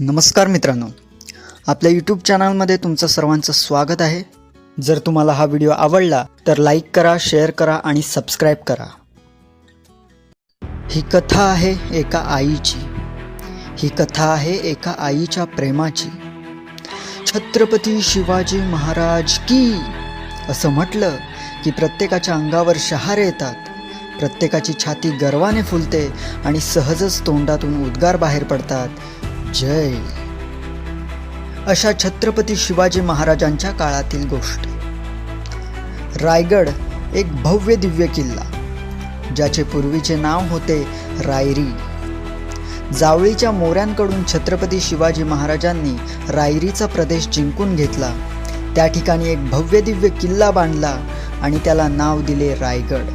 नमस्कार मित्रांनो. आपल्या यूट्यूब चॅनलमध्ये तुमचं सर्वांचं स्वागत आहे. जर तुम्हाला हा व्हिडिओ आवडला तर लाईक करा शेअर करा आणि सबस्क्राईब करा. ही कथा आहे एका आईची. ही कथा आहे एका आईच्या प्रेमाची. छत्रपती शिवाजी महाराज की असं म्हटलं की प्रत्येकाच्या अंगावर शहारे येतात. प्रत्येकाची छाती गर्वाने फुलते आणि सहजच तोंडातून उद्गार बाहेर पडतात. जय. अशा छत्रपती शिवाजी महाराजांच्या काळातील गोष्ट. रायगड एक भव्य दिव्य किल्ला ज्याचे पूर्वीचे नाव होते रायरी. जावळीच्या मोऱ्यांकडून छत्रपती शिवाजी महाराजांनी रायरीचा प्रदेश जिंकून घेतला. त्या ठिकाणी एक भव्य दिव्य किल्ला बांधला आणि त्याला नाव दिले रायगड.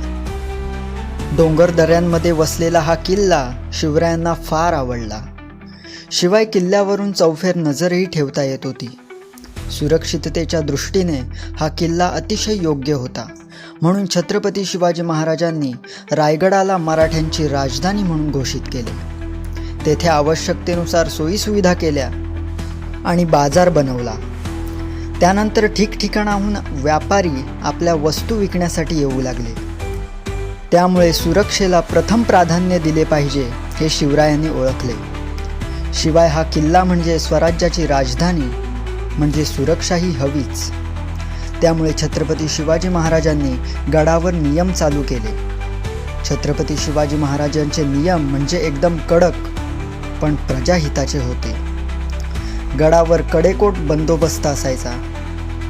डोंगर दऱ्यांमध्ये वसलेला हा किल्ला शिवरायांना फार आवडला. शिवाय किल्ल्यावरून चौफेर नजरही ठेवता येत होती. सुरक्षिततेच्या दृष्टीने हा किल्ला अतिशय योग्य होता. म्हणून छत्रपती शिवाजी महाराजांनी रायगडाला मराठ्यांची राजधानी म्हणून घोषित केले. तेथे आवश्यकतेनुसार सोयीसुविधा केल्या आणि बाजार बनवला. त्यानंतर ठिकठिकाणाहून व्यापारी आपल्या वस्तू विकण्यासाठी येऊ लागले. त्यामुळे सुरक्षेला प्रथम प्राधान्य दिले पाहिजे हे शिवरायांनी ओळखले. शिवाय हा किल्ला म्हणजे स्वराज्याची राजधानी म्हणजे सुरक्षाही हवीच. त्यामुळे छत्रपती शिवाजी महाराजांनी गडावर नियम चालू केले. छत्रपती शिवाजी महाराजांचे नियम म्हणजे एकदम कडक पण प्रजाहिताचे होते. गडावर कडेकोट बंदोबस्त असायचा.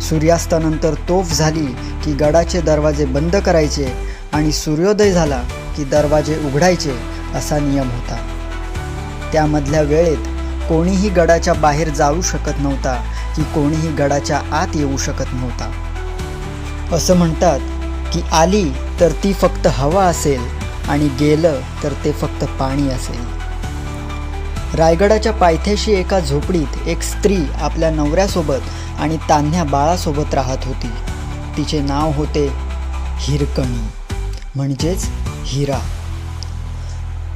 सूर्यास्तानंतर तोफ झाली की गडाचे दरवाजे बंद करायचे आणि सूर्योदय झाला की दरवाजे उघडायचे असा नियम होता. त्यामधल्या वेळेत कोणीही गडाच्या बाहेर जाऊ शकत नव्हता की कोणीही गडाच्या आत येऊ शकत नव्हता. असं म्हणतात की आली तर ती फक्त हवा असेल आणि गेलं तर ते फक्त पाणी असेल. रायगडाच्या पायथ्याशी एका झोपडीत एक स्त्री आपल्या नवऱ्यासोबत आणि तान्ह्या बाळासोबत राहत होती. तिचे नाव होते हिरकणी म्हणजेच हिरा.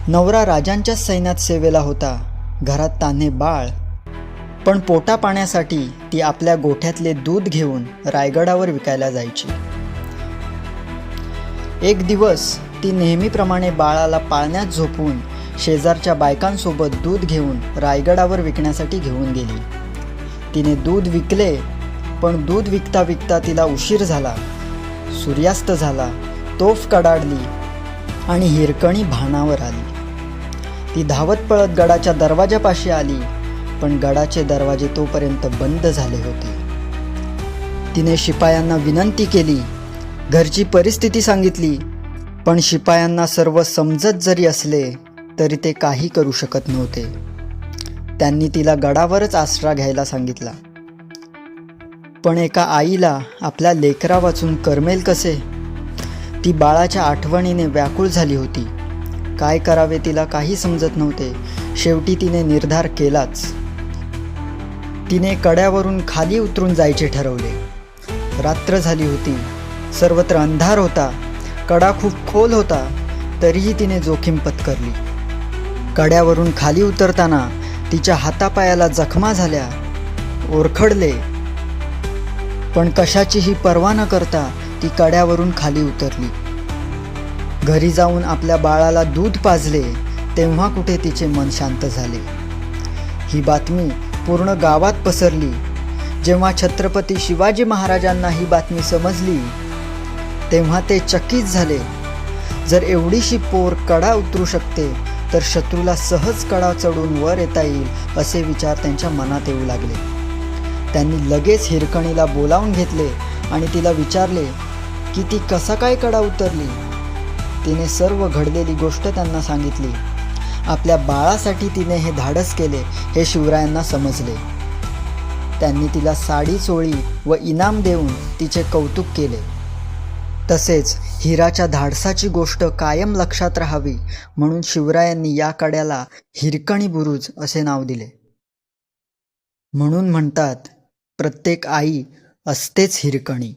नवरा राजांच्या सैन्यात सेवेला होता. घरात तान्हे बाळ. पण पोटा पाण्यासाठी ती आपल्या गोठ्यातले दूध घेऊन रायगडावर विकायला जायची. एक दिवस ती नेहमीप्रमाणे बाळाला पाळण्यात झोपून शेजारच्या बायकांसोबत दूध घेऊन रायगडावर विकण्यासाठी घेऊन गेली. तिने दूध विकले पण दूध विकता विकता तिला उशीर झाला. सूर्यास्त झाला. तोफ कडाडली. आणि हिरकणी भानावर आली. ती धावत पळत गडाच्या दरवाजापाशी आली पण गडाचे दरवाजे तोपर्यंत बंद झाले होते. तिने शिपायांना विनंती केली घरची परिस्थिती सांगितली पण शिपायांना सर्व समजत जरी असले तरी ते काही करू शकत नव्हते. त्यांनी तिला गडावरच आसरा घ्यायला सांगितला. पण एका आईला आपल्या लेकरा वाचून करमेल कसे? ती बाळाच्या आठवणीने व्याकुळ झाली होती. काय करावे तिला काही समजत नव्हते. शेवटी तिने निर्धार केलाच. तिने कड्यावरून खाली उतरून जायचे ठरवले. रात्र झाली होती. सर्वत्र अंधार होता. कडा खूप खोल होता. तरीही तिने जोखीम पत्करली. कड्यावरून खाली उतरताना तिच्या हातापायाला जखमा झाल्या. ओरखडले. पण कशाचीही पर्वा न करता ती कड्यावरून खाली उतरली. घरी जाऊन आपल्या बाळाला दूध पाजले तेव्हा कुठे तिचे मन शांत झाले. ही बातमी पूर्ण गावात पसरली. जेव्हा छत्रपती शिवाजी महाराजांना ही बातमी समजली तेव्हा ते चकित झाले. जर एवढीशी पोर कडा उतरू शकते तर शत्रूला सहज कडा चढून वर येता येईल असे विचार त्यांच्या मनात येऊ लागले. त्यांनी लगेच हिरकणीला बोलावून घेतले आणि तिला विचारले की ती कसा काय कडा उतरली? तिने सर्व घडलेली गोष्ट त्यांना सांगितली. आपल्या बाळासाठी तिने हे धाडस केले हे शिवरायांना समजले. त्यांनी तिला साडी चोळी व इनाम देऊन तिचे कौतुक केले. तसेच हिराच्या धाडसाची गोष्ट कायम लक्षात राहावी म्हणून शिवरायांनी या कड्याला हिरकणी बुरुज असे नाव दिले. म्हणून म्हणतात प्रत्येक आई असतेच हिरकणी.